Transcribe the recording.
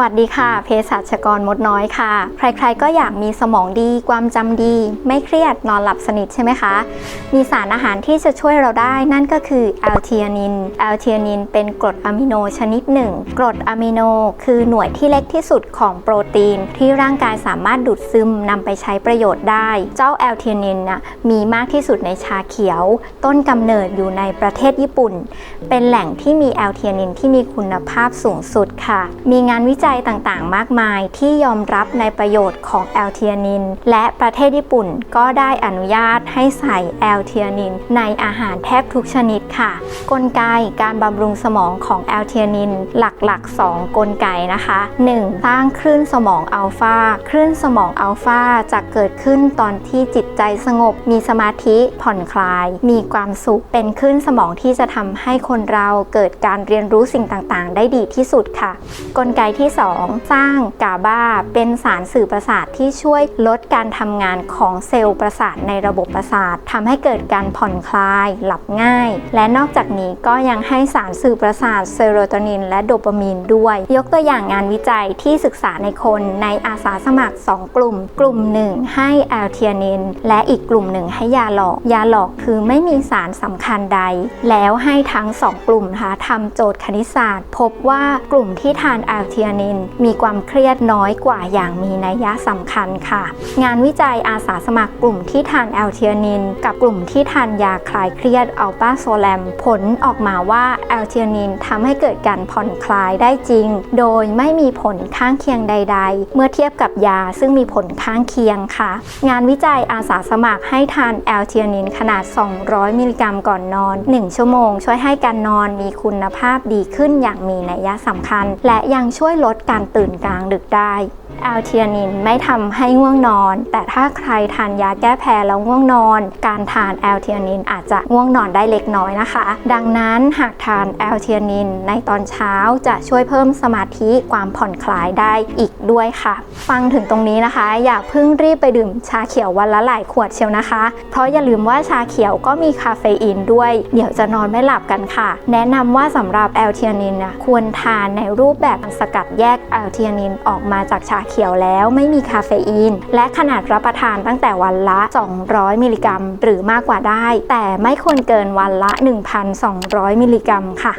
วัสดีค่ะเภสัชกรมดน้อยค่ะ ใครๆก็อยากมีสมองดีความจำดี ไม่เครียดนอนหลับสนิทใช่ไหมคะ มีสารอาหารที่จะช่วยเราได้นั่นก็คือแอลเทียนินแอลเทียนินเป็นกรดอะมิโนชนิดหนึ่งกรดอะมิโนคือหน่วยที่เล็กที่สุดของโปรตีน ที่ร่างกายสามารถดูดซึมนำไปใช้ประโยชน์ได้ เจ้าแอลเทียนินน่ะมีมากที่สุดในชาเขียว ต้นกำเนิดอยู่ในประเทศญี่ปุ่น เป็นแหล่งที่มีแอลเทียนินที่มีคุณภาพสูงสุดค่ะ มีงานวิจัยต่างๆ มากมายที่ยอมรับในประโยชน์ของแอลเทียนิน และประเทศญี่ปุ่นก็ได้อนุญาตให้ใส่แอลเทียนิน ในอาหารแทบทุกชนิดค่ะ กลไกการบำรุงสมองของแอลเทียนิน หลักๆ 2 กลไกนะคะ 1. สร้างคลื่นสมองอัลฟาคลื่นสมองอัลฟาจะเกิดขึ้นตอนที่จิตใจสงบ มีสมาธิผ่อนคลาย มีความสุขเป็นคลื่นสมองที่จะทำให้คนเราเกิดการเรียนรู้สิ่งต่างๆ ได้ดีที่สุดค่ะ กลไกที่2 สร้างกาบาเป็นสารสื่อประสาทที่ช่วยลดการทำงานของเซลล์ประสาทในระบบประสาททำให้เกิดการผ่อนคลาย หลับง่าย และนอกจากนี้ก็ยังให้สารสื่อประสาทเซโรโทนิน และโดปามีนด้วย ยกตัวอย่างงานวิจัยที่ศึกษาในคนในอาสาสมัคร 2 กลุ่ม กลุ่มหนึ่งให้แอลเทียนิน และอีกกลุ่มหนึ่งให้ยาหลอก ยาหลอกคือไม่มีสารสำคัญใด แล้วให้ทั้ง 2 กลุ่มนะคะทำโจทย์คณิตศาสตร์ พบว่ากลุ่มที่ทานแอลเทียนิน มีความเครียดน้อยกว่าอย่างมีนัยยะสำคัญค่ะ งานวิจัยอาสาสมัครกลุ่มที่ทานแอลเทียนิน กับกลุ่มที่ทานยาคลายเครียดอัลปาโซแลมผลออกมาว่าแอลเทียนินทำให้เกิดการผ่อนคลายได้จริง โดยไม่มีผลข้างเคียงใด ๆ เมื่อเทียบกับยาซึ่งมีผลข้างเคียงค่ะ งานวิจัยอาสาสมัครให้ทานแอลเทียนินขนาด 200 มิลลิกรัมก่อนนอน 1 ชั่วโมง ช่วยให้การนอนมีคุณภาพดีขึ้นอย่างมีนัยยะสำคัญ และยังช่วยลดการตื่นกลางดึกได้แอลเทียนินไม่ทำให้ง่วงนอน แต่ถ้าใครทานยาแก้แพ้แล้วง่วงนอน การทานแอลเทียนินอาจจะง่วงนอนได้เล็กน้อยนะคะ ดังนั้นหากทานแอลเทียนินในตอนเช้าจะช่วยเพิ่มสมาธิความผ่อนคลายได้อีกด้วยค่ะ ฟังถึงตรงนี้นะคะ อย่าเพิ่งรีบไปดื่มชาเขียววันละหลายขวดเชียวนะคะ เพราะอย่าลืมว่าชาเขียวก็มีคาเฟอีนด้วย เดี๋ยวจะนอนไม่หลับกันค่ะ แนะนำว่าสำหรับแอลเทียนินนะควรทานในรูปแบบสกัดแยกแอลเทียนินออกมาจากชาเขียวแล้วไม่มีคาเฟอีน และขนาดรับประทานตั้งแต่วันละ 200 มิลลิกรัม หรือมากกว่าได้ แต่ไม่ควรเกินวันละ 1,200 มิลลิกรัมค่ะ